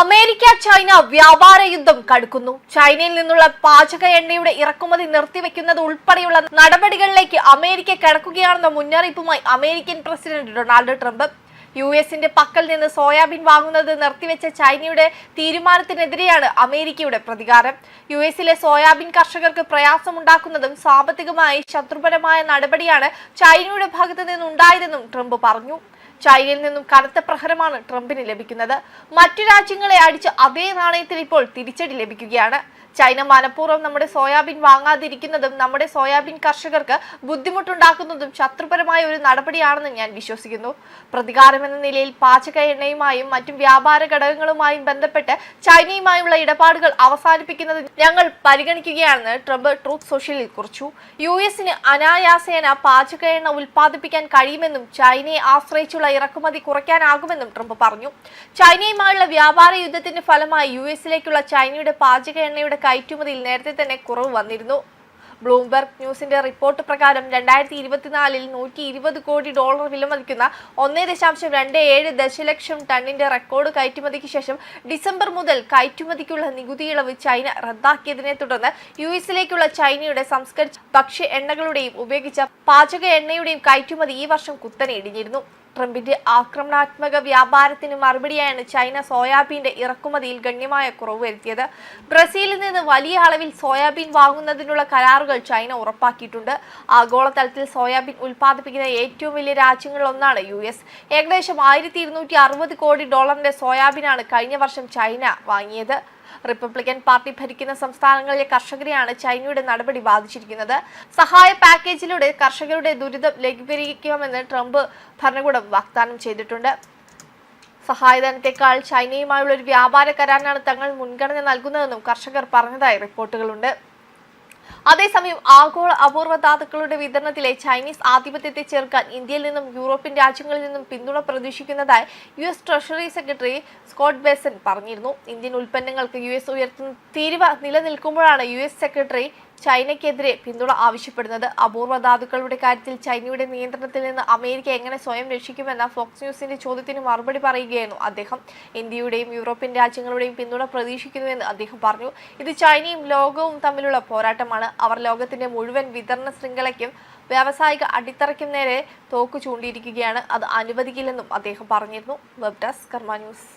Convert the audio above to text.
America China വ്യാപാര യുദ്ധം കടുക്കുന്നു. ചൈനയിൽ നിന്നുള്ള പാചക എണ്ണയുടെ ഇറക്കുമതി നിർത്തിവെക്കുന്നത് ഉൾപ്പെടെയുള്ള നടപടികളിലേക്ക് അമേരിക്ക കടക്കുകയാണെന്ന മുന്നറിയിപ്പുമായി American president Donald Trump. U എസിന്റെ പക്കൽ നിന്ന് സോയാബീൻ വാങ്ങുന്നത് നിർത്തിവെച്ച ചൈനയുടെ തീരുമാനത്തിനെതിരെയാണ് അമേരിക്കയുടെ പ്രതികാരം. യു എസിലെ സോയാബീൻ കർഷകർക്ക് പ്രയാസമുണ്ടാക്കുന്നതും സാമ്പത്തികമായി ശത്രുപരമായ നടപടിയാണ് ചൈനയുടെ ഭാഗത്തു നിന്നുണ്ടായതെന്നും ട്രംപ് പറഞ്ഞു. ചൈനയിൽ നിന്നും കനത്ത പ്രഹരമാണ് ട്രംപിന് ലഭിക്കുന്നത്. മറ്റു രാജ്യങ്ങളെ അടിച്ച് അതേ നാണയത്തിൽ ഇപ്പോൾ തിരിച്ചടി ലഭിക്കുകയാണ്. ചൈന മനഃപൂർവം നമ്മുടെ സോയാബീൻ വാങ്ങാതിരിക്കുന്നതും നമ്മുടെ സോയാബീൻ കർഷകർക്ക് ബുദ്ധിമുട്ടുണ്ടാക്കുന്നതും ശത്രുപരമായ ഒരു നടപടിയാണെന്ന് ഞാൻ വിശ്വസിക്കുന്നു. പ്രതികാരമെന്ന നിലയിൽ പാചക എണ്ണയുമായും മറ്റും വ്യാപാര ഘടകങ്ങളുമായും ബന്ധപ്പെട്ട് ചൈനയുമായുള്ള ഇടപാടുകൾ അവസാനിപ്പിക്കുന്നത് ഞങ്ങൾ പരിഗണിക്കുകയാണെന്ന് ട്രംപ് ട്രൂത്ത് സോഷ്യലിൽ കുറിച്ചു. യു എസിന് അനായാസേന പാചക എണ്ണ ഉൽപ്പാദിപ്പിക്കാൻ കഴിയുമെന്നും ചൈനയെ ആശ്രയിച്ചുള്ള ഇറക്കുമതി കുറയ്ക്കാനാകുമെന്നും ട്രംപ് പറഞ്ഞു. ചൈനയുമായുള്ള വ്യാപാര യുദ്ധത്തിന്റെ ഫലമായി യു എസിലേക്കുള്ള ചൈനയുടെ പാചക എണ്ണയുടെ കയറ്റുമതിയിൽ നേരത്തെ തന്നെ കുറവ് വന്നിരുന്നു. ബ്ലൂംബെർഗ് ന്യൂസിന്റെ റിപ്പോർട്ട് പ്രകാരം രണ്ടായിരത്തി ഇരുപത്തിനാലിൽ നൂറ്റി ഇരുപത് കോടി ഡോളർ വിലമതിക്കുന്ന ഒന്നേ ദശാംശം രണ്ട് ഏഴ് ദശലക്ഷം ടണ്ണിന്റെ റെക്കോർഡ് കയറ്റുമതിക്ക് ശേഷം ഡിസംബർ മുതൽ കയറ്റുമതിക്കുള്ള നികുതി ഇളവ് ചൈന റദ്ദാക്കിയതിനെ തുടർന്ന് യു എസിലേക്കുള്ള ചൈനയുടെ സംസ്കരിച്ച ഭക്ഷ്യ എണ്ണകളുടെയും ഉപയോഗിച്ച പാചക എണ്ണയുടെയും കയറ്റുമതി ഈ വർഷം കുത്തനെ ഇടിഞ്ഞിരുന്നു. ട്രംപിന്റെ ആക്രമണാത്മക വ്യാപാരത്തിന് മറുപടിയാണ് ചൈന സോയാബീന്റെ ഇറക്കുമതിയിൽ ഗണ്യമായ കുറവ് വരുത്തിയത്. ബ്രസീലിൽ നിന്ന് വലിയ അളവിൽ സോയാബീൻ വാങ്ങുന്നതിനുള്ള കരാറുകൾ ചൈന ഉറപ്പാക്കിയിട്ടുണ്ട്. ആഗോളതലത്തിൽ സോയാബീൻ ഉൽപ്പാദിപ്പിക്കുന്ന ഏറ്റവും വലിയ രാജ്യങ്ങളിലൊന്നാണ് യു എസ്. ഏകദേശം ആയിരത്തി കോടി ഡോളറിന്റെ സോയാബീനാണ് കഴിഞ്ഞ വർഷം ചൈന വാങ്ങിയത്. റിപ്പബ്ലിക്കൻ പാർട്ടി ഭരിക്കുന്ന സംസ്ഥാനങ്ങളിലെ കർഷകരെയാണ് ചൈനയുടെ നടപടി ബാധിച്ചിരിക്കുന്നത്. സഹായ പാക്കേജിലൂടെ കർഷകരുടെ ദുരിതം ലഘൂകരിക്കാമെന്ന് ട്രംപ് ഭരണകൂടം വാഗ്ദാനം ചെയ്തിട്ടുണ്ട്. സഹായധനത്തെക്കാൾ ചൈനയുമായുള്ള ഒരു വ്യാപാര കരാറിനാണ് തങ്ങൾ മുൻഗണന നൽകുന്നതെന്നും കർഷകർ പറഞ്ഞതായി റിപ്പോർട്ടുകളുണ്ട്. അതേസമയം ആഗോള അപൂർവ ധാതുക്കളുടെ വിതരണത്തിലെ ചൈനീസ് ആധിപത്യത്തെ ചെറുക്കാൻ ഇന്ത്യയിൽ നിന്നും യൂറോപ്യൻ രാജ്യങ്ങളിൽ നിന്നും പിന്തുണ പ്രതീക്ഷിക്കുന്നതായി U S treasury secretary Scott Bessent പറഞ്ഞിരുന്നു. ഇന്ത്യൻ ഉൽപ്പന്നങ്ങൾക്ക് യു എസ് ഉയർത്തുന്ന തീരുവ നിലനിൽക്കുമ്പോഴാണ് യു എസ് സെക്രട്ടറി ചൈനയ്ക്കെതിരെ പിന്തുണ ആവശ്യപ്പെടുന്നത് അപൂർവ ധാതുക്കളുടെ കാര്യത്തിൽ ചൈനയുടെ നിയന്ത്രണത്തിൽ നിന്ന് അമേരിക്ക എങ്ങനെ സ്വയം രക്ഷിക്കുമെന്ന ഫോക്സ് ന്യൂസിന്റെ ചോദ്യത്തിന് മറുപടി പറയുകയായിരുന്നു അദ്ദേഹം. ഇന്ത്യയുടെയും യൂറോപ്യൻ രാജ്യങ്ങളുടെയും പിന്തുണ പ്രതീക്ഷിക്കുന്നുവെന്ന് അദ്ദേഹം പറഞ്ഞു. ഇത് ചൈനയും ലോകവും തമ്മിലുള്ള പോരാട്ടമാണ്. അവർ ലോകത്തിന്റെ മുഴുവൻ വിതരണ ശൃംഖലയ്ക്കും വ്യാവസായിക അടിത്തറയ്ക്കും നേരെ തോക്ക് ചൂണ്ടിയിരിക്കുകയാണ് അത് അനുവദിക്കില്ലെന്നും അദ്ദേഹം പറഞ്ഞിരുന്നു. വെബ് ഡെസ്ക് കർമ്മ ന്യൂസ്